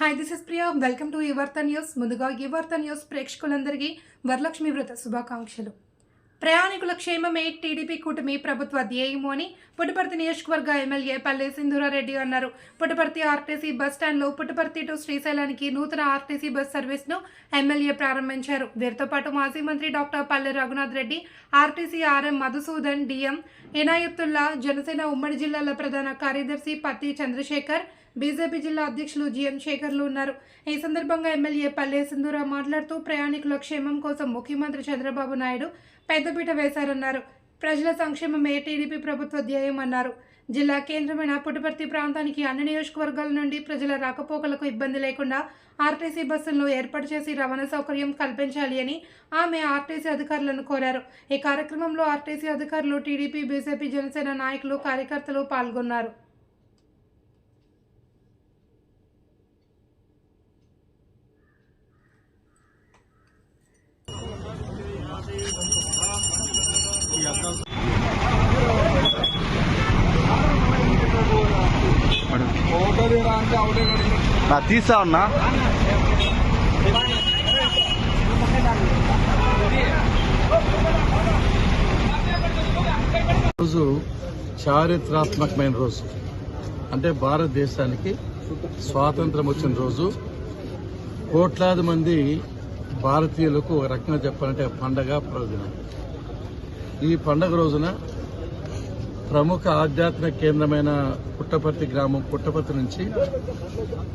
Hi this is Priya welcome to Yuvartha news ముందుగా Yuvartha news ప్రేక్షకులందరికీ వరలక్ష్మి వ్రత శుభాకాంక్షలు. ప్రయాణికుల క్షేమమే టీడీపీ కూటమి ప్రభుత్వ ధ్యేయము అని పుట్టపర్తి నియోజకవర్గ ఎమ్మెల్యే పల్లె సింధూరారెడ్డి అన్నారు. పుట్టపర్తి ఆర్టీసీ బస్ స్టాండ్లో పుట్టపర్తి టు శ్రీశైలానికి నూతన ఆర్టీసీ బస్ సర్వీస్ను ఎమ్మెల్యే ప్రారంభించారు. వీరితో పాటు మాజీ మంత్రి doctor Palle Raghunath Reddy RTC RM Madhusudan DM Inayatullah Janasena ఉమ్మడి జిల్లాల ప్రధాన కార్యదర్శి పత్తి చంద్రశేఖర్ బీజేపీ జిల్లా అధ్యక్షులు జిఎం శేఖర్లు ఉన్నారు. ఈ సందర్భంగా ఎమ్మెల్యే పల్లె సింధూరా మాట్లాడుతూ ప్రయాణికుల క్షేమం కోసం ముఖ్యమంత్రి చంద్రబాబు నాయుడు పెద్ద పెద్దపీట వేశారన్నారు. ప్రజల సంక్షేమమే టీడీపీ ప్రభుత్వ ధ్యేయం అన్నారు. జిల్లా కేంద్రమైన పుట్టపర్తి ప్రాంతానికి అన్ని నియోజకవర్గాల నుండి ప్రజల రాకపోకలకు ఇబ్బంది లేకుండా ఆర్టీసీ బస్సులను ఏర్పాటు చేసి రవాణా సౌకర్యం కల్పించాలి అని ఆమె ఆర్టీసీ అధికారులను కోరారు. ఈ కార్యక్రమంలో ఆర్టీసీ అధికారులు టీడీపీ బీజేపీ జనసేన నాయకులు కార్యకర్తలు పాల్గొన్నారు. నా తీసా అన్నా. రోజు చారిత్రాత్మకమైన రోజు. అంటే భారతదేశానికి స్వాతంత్రం వచ్చిన రోజు కోట్లాది మంది భారతీయులకు ఒక రకంగా చెప్పాలంటే పండగ ప్రయోజనం ఈ పండగ రోజున ప్రముఖ ఆధ్యాత్మిక కేంద్రమైన పుట్టపర్తి గ్రామం పుట్టపర్తి నుంచి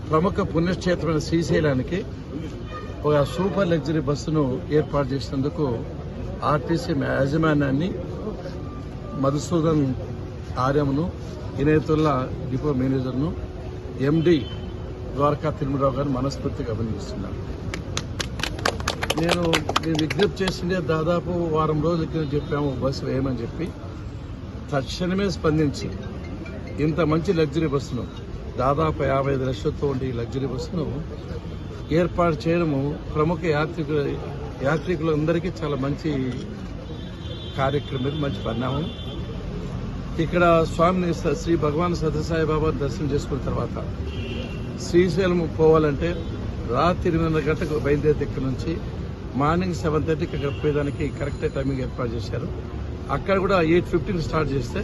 ప్రముఖ పుణ్యక్షేత్రమైన శ్రీశైలానికి ఒక సూపర్ లగ్జరీ బస్సును ఏర్పాటు చేసినందుకు ఆర్టీసీ యాజమాన్యాన్ని మధుసూదన్ ఆర్యమును ఇనేతుల్లా డిపో మేనేజర్ను ఎండి ద్వారకా తిరుమలరావు గారిని మనస్ఫూర్తిగా అభినందిస్తున్నారు నేను మేము విజ్ఞప్తి చేసిందే దాదాపు వారం రోజుల కింద చెప్పాము బస్సు వేయమని చెప్పి. తక్షణమే స్పందించి ఇంత మంచి లగ్జరీ బస్సును దాదాపు యాభై ఐదు లక్షలతో ఉండే ఈ లగ్జరీ బస్సును ఏర్పాటు చేయడము ప్రముఖ యాత్రికుల యాత్రికులందరికీ చాలా మంచి కార్యక్రమం మంచి పరిణామం. ఇక్కడ స్వామిని శ్రీ భగవాన్ సత్యసాయి బాబా దర్శనం చేసుకున్న తర్వాత శ్రీశైలం పోవాలంటే రాత్రి ఎనిమిదిన్నర గంటకు బయలుదేరి ఇక్కడ నుంచి మార్నింగ్ సెవెన్ థర్టీకి అక్కడ పోయేదానికి కరెక్ట్ టైమింగ్ ఏర్పాటు చేశారు. అక్కడ కూడా ఎయిట్ ఫిఫ్టీన్ స్టార్ట్ చేస్తే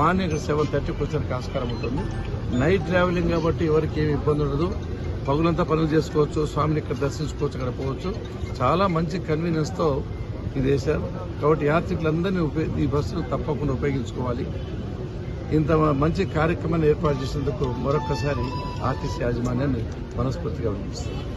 మార్నింగ్ ఇక్కడ సెవెన్ థర్టీకి వచ్చేసరికి ఆస్కారం ఉంటుంది. నైట్ ట్రావెలింగ్ కాబట్టి ఎవరికి ఏమి ఇబ్బంది ఉండదు. పగులంతా పనులు చేసుకోవచ్చు స్వామిని ఇక్కడ దర్శించుకోవచ్చు అక్కడ పోవచ్చు. చాలా మంచి కన్వీనియన్స్తో ఇది వేశారు కాబట్టి యాత్రికులందరినీ ఉపయోగ ఈ బస్సును తప్పకుండా ఉపయోగించుకోవాలి. ఇంత మంచి కార్యక్రమాన్ని ఏర్పాటు చేసినందుకు మరొకసారి ఆర్టీసీ యాజమాన్యాన్ని మనస్ఫూర్తిగా వినిపిస్తున్నాను